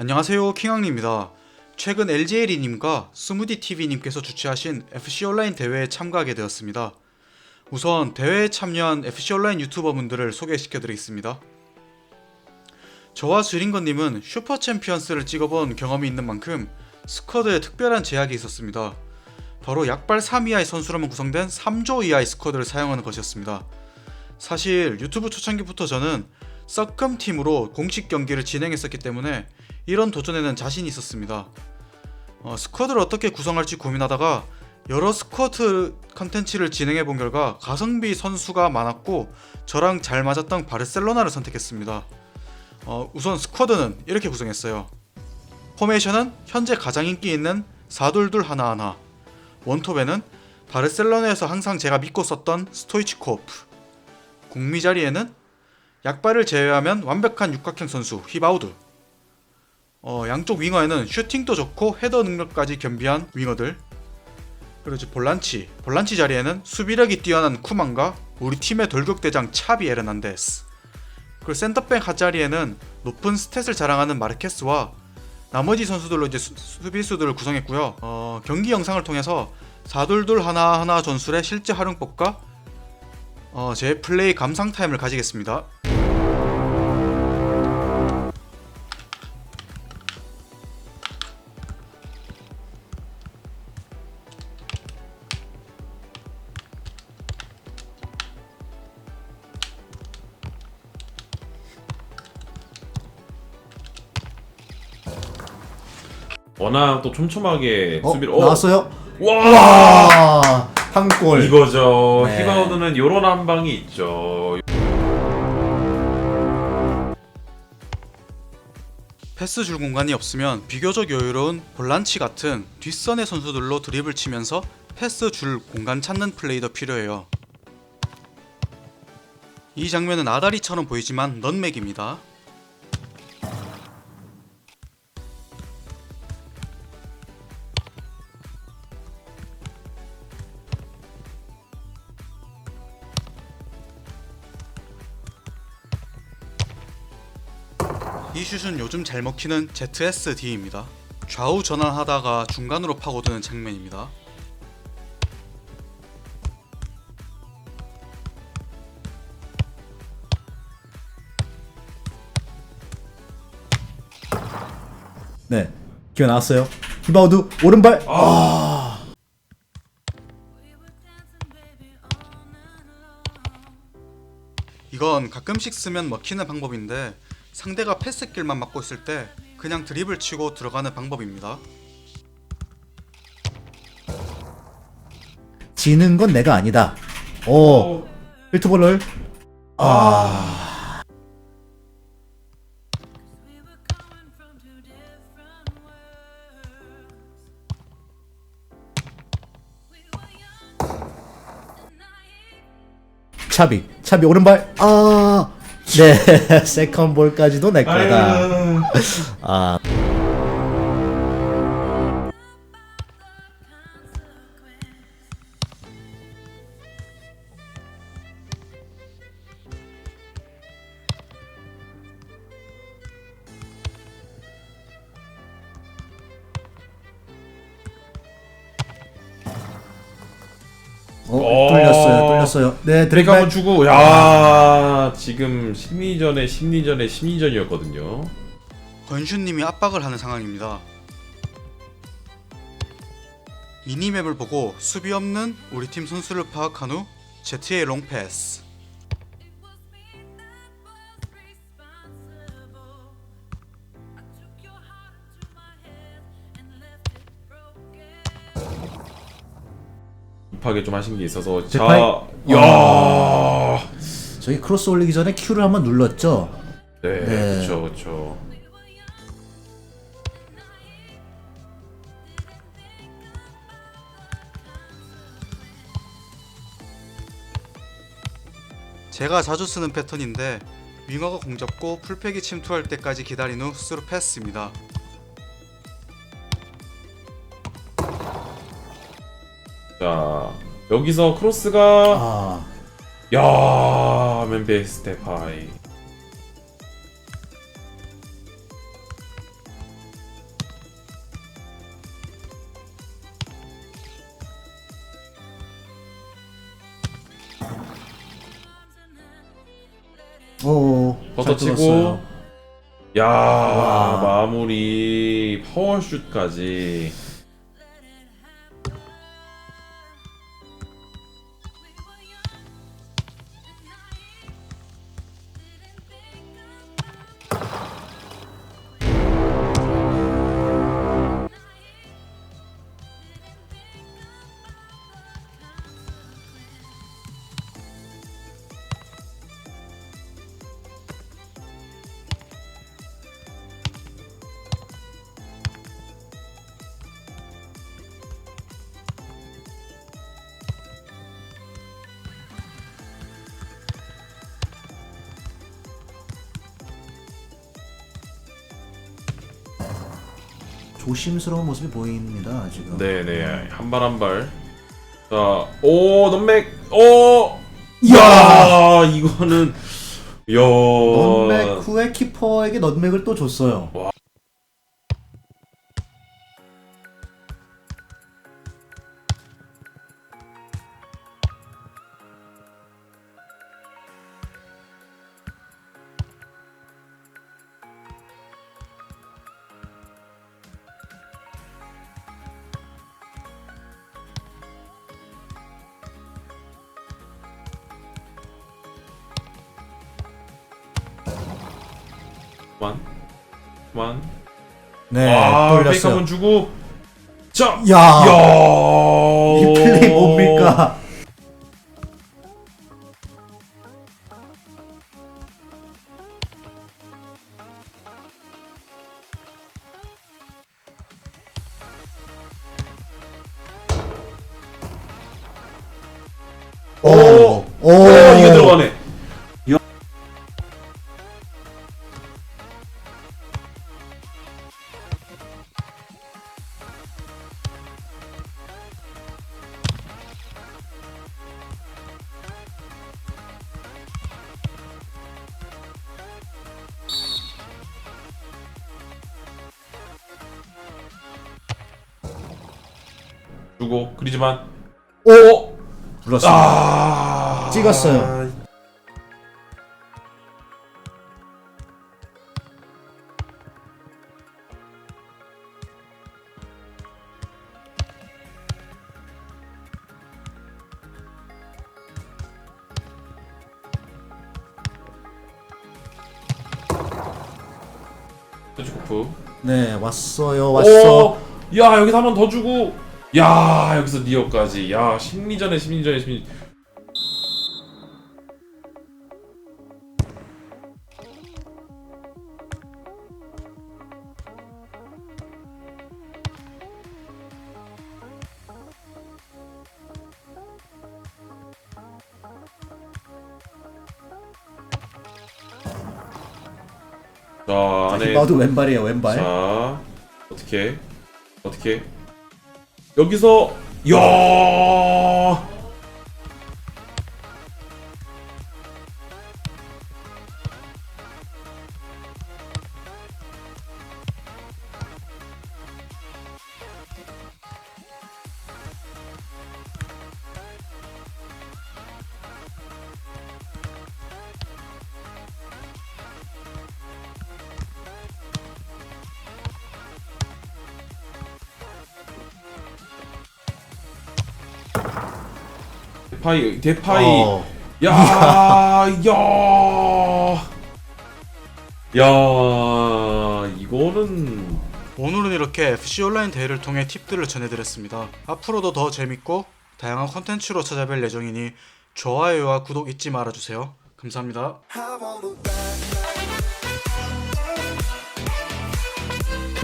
안녕하세요 킹왕입니다. 최근 LGLE님과 스무디TV님께서 주최하신 FC 온라인 대회에 참가하게 되었습니다. 우선 대회에 참여한 FC 온라인 유튜버분들을 소개시켜드리겠습니다. 저와 주린건님은 슈퍼 챔피언스를 찍어본 경험이 있는 만큼 스쿼드에 특별한 제약이 있었습니다. 바로 약발 3 이하의 선수로만 구성된 3조 이하의 스쿼드를 사용하는 것이었습니다. 사실 유튜브 초창기부터 저는 썩금 팀으로 공식 경기를 진행했었기 때문에 이런 도전에는 자신이 있었습니다. 어, 스쿼드를 어떻게 구성할지 고민하다가 여러 스쿼드 컨텐츠를 진행해 본 결과 가성비 선수가 많았고 저랑 잘 맞았던 바르셀로나를 선택했습니다. 어, 우선 스쿼드는 이렇게 구성했어요. 포메이션은 현재 가장 인기 있는 4둘둘 하나하나 원톱에는 바르셀로나에서 항상 제가 믿고 썼던 스토이치코프 공미 자리에는 약발을 제외하면 완벽한 육각형 선수 휘바우드 어, 양쪽 윙어에는 슈팅도 좋고 헤더 능력까지 겸비한 윙어들. 그리고 볼란치. 볼란치 자리에는 수비력이 뛰어난 쿠만과 우리 팀의 돌격대장 차비 에르난데스. 그리고 센터백 핫자리에는 높은 스탯을 자랑하는 마르케스와 나머지 선수들로 이제 수, 수비수들을 구성했고요. 어, 경기 영상을 통해서 4둘둘 하나하나 전술의 실제 활용법과 어, 제 플레이 감상 타임을 가지겠습니다 워낙 또 촘촘하게 어, 수비를 나왔어요? 와 와, 한 골. 이거죠. 네. 히바우드는 요런 한 방이 있죠. 패스 줄 공간이 없으면 비교적 여유로운 볼란치 같은 뒷선의 선수들로 드립을 치면서 패스 줄 공간 찾는 플레이도 필요해요. 이 장면은 아다리처럼 보이지만 넌맥입니다. 이 슛은 요즘 잘 먹히는 ZSD입니다. 좌우 전환하다가 중간으로 파고드는 장면입니다. 네, 기어 나왔어요. 히바우드 오른발. 아, 이건 가끔씩 쓰면 먹히는 방법인데 상대가 패스길만 막고 있을 때 그냥 드립을 치고 들어가는 방법입니다. 지는 건 내가 아니다. 오, 필트볼을. 아, 차비, 차비 오른발. 아, 네, 세컨 볼까지도 내 거다. 아유. 아, 뚫렸어요, 뚫렸어요. 네, 드레이크 한번 드래그 주고 야 지금 심리전에 심리전에 심리전이었거든요. 권슈님이 압박을 하는 상황입니다. 미니맵을 보고 수비 없는 우리 팀 선수를 파악한 후 ZA 롱패스 급하게 좀 하신 게 있어서 자, 제파이? 야, 저희 크로스 올리기 전에 Q를 한번 눌렀죠. 네, 네. 그렇죠, 그렇죠. 제가 자주 쓰는 패턴인데 윙어가 공 잡고 풀백이 침투할 때까지 기다린 후 스루 패스입니다. 자 여기서 크로스가 아, 야 멤베스 데파이. 오, 잘 걷어치고. 들었어요. 야 마무리. 파워슛까지. 조심스러운 모습이 보입니다 지금. 네네 한 발 한 발 자오 넘맥 오 이야! 야 이거는 야 넌맥 후에 키퍼에게 넌맥을 또 줬어요. 그 만 그만 네, 아 페이크 돌렸어요. 한번 주고 자 야, 야. 이 플레이 뭡니까? 주고 그리지만 오 불렀습니다. 아 찍었어요. 네, 왔어요, 왔어. 오, 야 여기서 한 번 더 주고 야 여기서 니어까지. 야 심리전에 심리전에 심리. 자 안에 나도 왼발이에요, 왼발. 자 어떻게? 어떻게 여기서 야 대파이 대파이 어, 야, 야, 야, 이거는 오늘은 이렇게 FC 온라인 대회를 통해 팁들을 전해드렸습니다. 앞으로도 더 재밌고 다양한 컨텐츠로 찾아뵐 예정이니 좋아요와 구독 잊지 말아주세요. 감사합니다.